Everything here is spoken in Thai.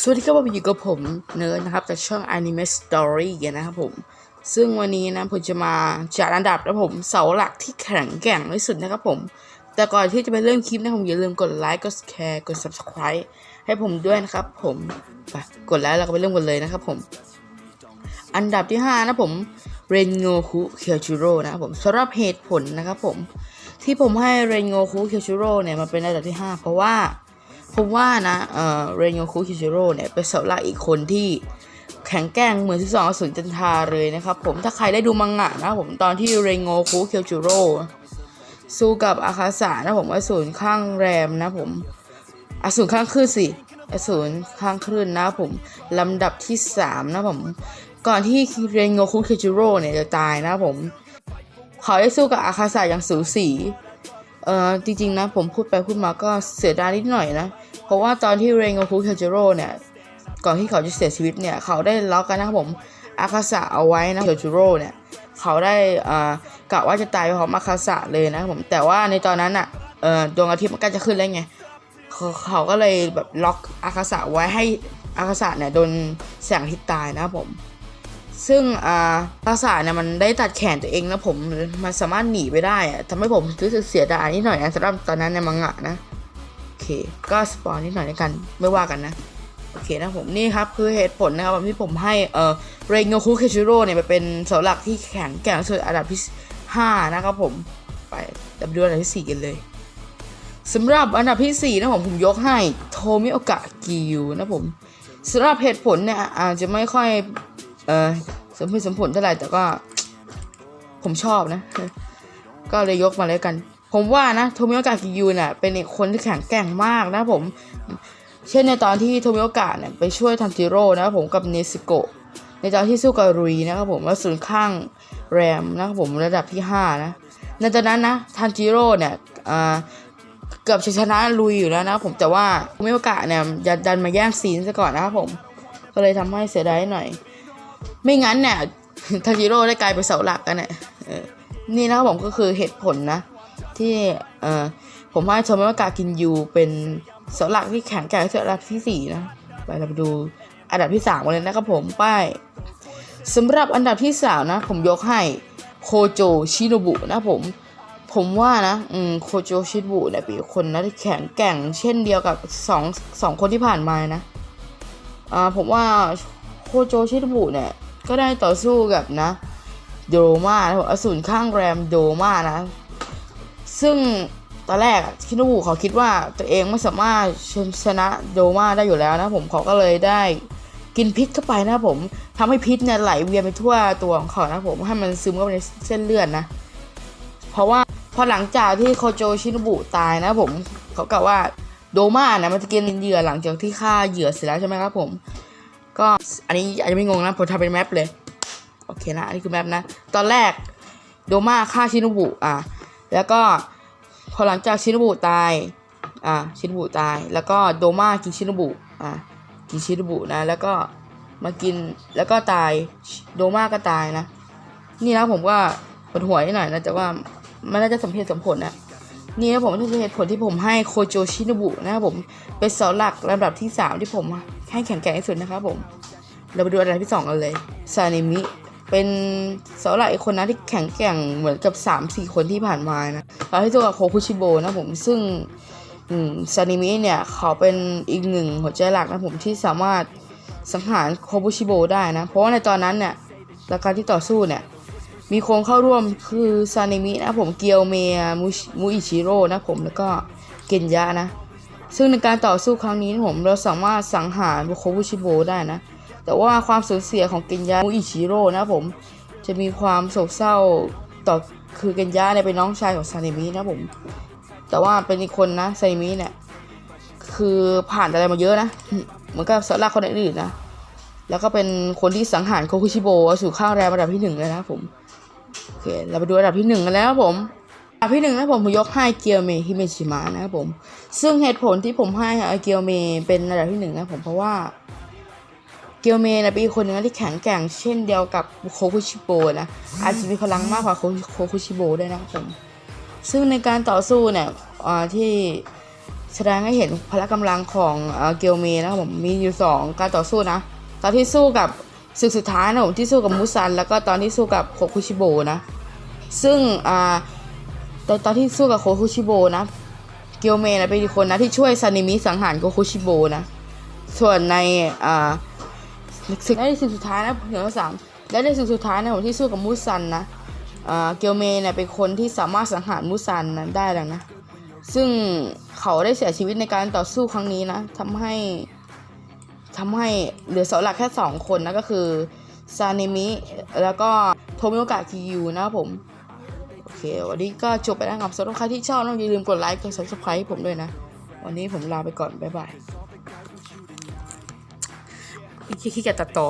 สวัสดีครับผมอยู่กับผมเนิร์ดนะครับจากช่อง Anime Story นนะครับผม ซึ่งวันนี้นะผมจะมาจัดอันดับนะผมเสาหลักที่แข็งแกร่งที่สุดนะครับผม แต่ก่อนที่จะไปเริ่มคลิปนะผมอย่าลืมกดไลค์กดแชร์กด subscribe ให้ผมด้วยนะครับผมไปกดไลค์แล้วก็ไปเริ่มกันเลยนะครับผม อันดับที่ 5 นะผมเรนโงคุเคียวจูโร่นะครับผมสำหรับเหตุผลนะครับผม ที่ผมให้เรนโงคุเคียวจูโร่เนี่ยมาเป็นอันดับที่ 5 เพราะว่า ผมว่านะเออเรนโงคุคิชิโร่เนี่ยเป็นเสาหลักอีกคนที่แข็งแกร่งเหมือนที่สองอสูรจันทาเลยนะครับผมถ้าใครได้ดูมังงะนะผมตอนที่เรนโงคุเคียวจูโร่สู้กับอาคาสะนะผมอสูรข้างแรมนะผมอสูรข้างคลื่นสิอสูรข้างคลื่นนะผมลำดับที่สามนะผมก่อนที่เรนโงคุเคียวจูโร่เนี่ยจะตายนะผมเขาได้สู้กับอาคาสะอย่างสูสี เอ่อจริงๆนะผมพูดไปพูดมาก็เสียดายนิดหน่อยนะ เพราะว่าตอนที่เรงโกคุเคจิโร่เนี่ย ก่อนที่เขาจะเสียชีวิตเนี่ย เขาได้ล็อกกันนะครับผมอาคาสะเอาไว้นะเคจิโร่เนี่ย เขาได้อ่ากะว่าจะตายพร้อมอาคาสะเลยนะครับผมแต่ว่าในตอนนั้นอะเอ่อดวงอาทิตย์มันก็จะขึ้นแล้วไงเขาเขาก็เลยแบบล็อกอาคาสะไว้ให้อาคาสะเนี่ยโดนแสงอาทิตย์ตายนะครับผม ซึ่งอ่าภาษาเนี่ยมันได้ตัดแขนตัวเองนะผมมันสามารถหนีไปได้อะทำให้ผมรู้สึกเสียดายนิดหน่อยนะสำหรับตอนนั้นในมังงะนะโอเค ก็สปอยนิดหน่อยแล้วกันไม่ว่ากันนะโอเคนะผมนี่ครับคือเหตุผลนะครับที่ผมให้เอ่อเรโงคุเคชิโร่เนี่ยไปเป็นเสาหลักที่แข็งแกร่งสุดอันดับที่ห้านะครับผมไปดับดูอันดับที่สี่กันเลยสำหรับอันดับที่สี่นะผมผมยกให้โทมิโอกะกิยูนะผมสำหรับเหตุผลเนี่ยอาจจะไม่ค่อย เออสมเหตุสมผลเท่าไหร่แต่ก็ ผมชอบนะ ก็เลยยกมาเลยกัน ผมว่านะโทมิโอกะกิยูเนี่ยเป็นอีกคนที่แข็งแกร่งมากนะผม เช่นในตอนที่โทมิโอกะเนี่ยไปช่วยทันจิโร่นะครับผมกับเนซิโกะในตอนที่สู้กับรุยนะครับผมว่าศูนย์ข้างแรมนะครับผมระดับที่ 5 นะ ในตอนนั้นนะทันจิโร่เนี่ยเกือบชนะลุยอยู่แล้วนะผมแต่ว่าโทมิโอกะเนี่ยจะดันมาแย่งซีนซะก่อนนะครับผม ก็เลยทำให้เสียดายหน่อย ไม่งั้นเนี่ยทาจิโร่ได้กลายเป็นเสาหลักกันเนี่ยนี่นะครับผมก็คือเหตุผลนะ ที่เออผมให้โทมิวากากินยูเป็นเสาหลักที่แข็งแกร่งที่สุดอันดับที่สี่นะ ไปเราไปดูอันดับที่สามกันเลยนะครับผมป้ายสำหรับอันดับที่สามนะ ผมยกให้โคโจชิโนบุนะผม ผมว่านะอืมโคโจชิโนบุเนี่ยเป็นคนนะที่แข็งแกร่งเช่นเดียวกับสองสองคนที่ผ่านมานะอ่าผมว่าโคโจชิโนบุเนี่ย ก็ได้ต่อสู้กับนะโดมานะอสูรข้างแรมโดมานะ ซึ่งตอนแรกอะชิโนบุเขาคิดว่าตัวเองไม่สามารถชนะโดมาได้อยู่แล้วนะผมเขาก็เลยได้กินพิษเข้าไปนะผมทำให้พิษเนี่ยไหลเวียนไปทั่วตัวของเขานะผมให้มันซึมเข้าไปในเส้นเลือดนะเพราะว่าพอหลังจากที่โคโจชิโนบุตายนะผมเขากล่าวว่าโดมาเนี่ยมันจะกินเหยื่อหลังจากที่ฆ่าเหยื่อเสร็จแล้วใช่ไหมครับผม ก็อันนี้อาจจะไม่งงนะผมทำเป็นแมปเลย โอเคนะ อันนี้คือแมปนะ ตอนแรกโดมาฆ่าชินบุอะแล้วก็พอหลังจากชินบุตายอะชินบุตาย แล้วก็โดมากินชินบุอะกินชินบุนะ แล้วก็มากินแล้วก็ตายโดมาก็ตายนะ นี่นะผมก็ปวดหัวนิดหน่อยนะแต่ว่ามันน่าจะสมเหตุสมผลนะ นี่นะผมนี่คือเหตุผลที่ผมให้โคโจชินบุนะครับผมเป็นเสาหลักลำดับที่ 3 ที่ผมให้แข็งแกร่งที่สุดนะครับผม เราไปดูอันดับที่ 2 กันเลยซานิมิเป็นเสาหลักอีกคนนะที่แข็งแกร่งเหมือนกับ 3-4 คนที่ผ่านมานะเราให้ตัวกับโคคุชิโบนะผมซึ่งซานิมิเนี่ยเขาเป็นอีกหนึ่งหัวใจหลักนะผมที่สามารถสังหารโคคุชิโบได้นะ เพราะว่าในตอนนั้นเนี่ยราการที่ต่อสู้เนี่ย มีคนเข้าร่วมคือซานิมินะผมเกียวเมียมูอิชิโร่นะผมแล้วก็เกนยะนะ ซึ่งในการต่อสู้ครั้งนี้นะผมเราสามารถสังหารบุโคบุชิโบได้นะ แต่ว่าความสูญเสียของเกนยะมูอิชิโร่นะผมจะมีความโศกเศร้าต่อคือเกนยะเนี่ยเป็นน้องชายของซานิมินะผม แต่ว่าเป็นอีกคนนะซานิมิเนี่ยคือผ่านอะไรมาเยอะนะเหมือนกับสลักคนอื่นๆนะแล้วก็เป็นคนที่สังหารโคคุชิโบสู่ข้างแรมอันดับที่หนึ่งเลยนะผม เคเราไปดูอันดับที่หนึ่งกันแล้วครับผมอันดับที่หนึ่งนะผมผมยกให้เกียวเมฮิเมชิมะนะครับผม ซึ่งเหตุผลที่ผมให้เกียวเมเป็นอันดับที่หนึ่งนะผมเพราะว่าเกียวเมนะเป็นอีกคนหนึงที่แข็งแกร่งเช่นเดียวกับโคคุชิโบนะอาจจะมีพลังมากกว่าโคโคคุชิโบด้วยนะครับผม ซึ่งในการต่อสู้เนี่ยที่แสดงให้เห็นพละกำลังของเกียวเมนะครับผมมีอยู่สองการต่อสู้นะตอนที่สู้กับ ศึกสุดท้ายนะผมที่สู้กับมูซัน แล้วก็ตอนที่สู้กับโคคุชิโบนะ ซึ่งอ่าตอนตอนที่สู้กับโคคุชิโบนะ เกียวเมนะเป็นคนนะที่ช่วยซานิมิสังหารโคคุชิโบนะ ส่วนในอ่าศึกในศึกสุดท้ายนะเหนือสามและในศึกสุดท้ายนะผมที่สู้กับมูซันนะเกียวเมเนี่ยเป็นคนที่สามารถสังหารมูซันนั้นได้แล้วนะ ซึ่งเขาได้เสียชีวิตในการต่อสู้ครั้งนี้นะทำให้ ทำให้เหลือเสาหลักแค่สองคนนะก็คือซานิมิแล้วก็โทมิโอกะคิยูนะครับผม โอเค วันนี้ก็จบไปแล้วครับสำหรับใครที่ชอบต้องอย่าลืมกดไลค์กด subscribe ให้ผมด้วยนะ วันนี้ผมลาไปก่อน บ๊ายบายขี้เกียจตัดต่อ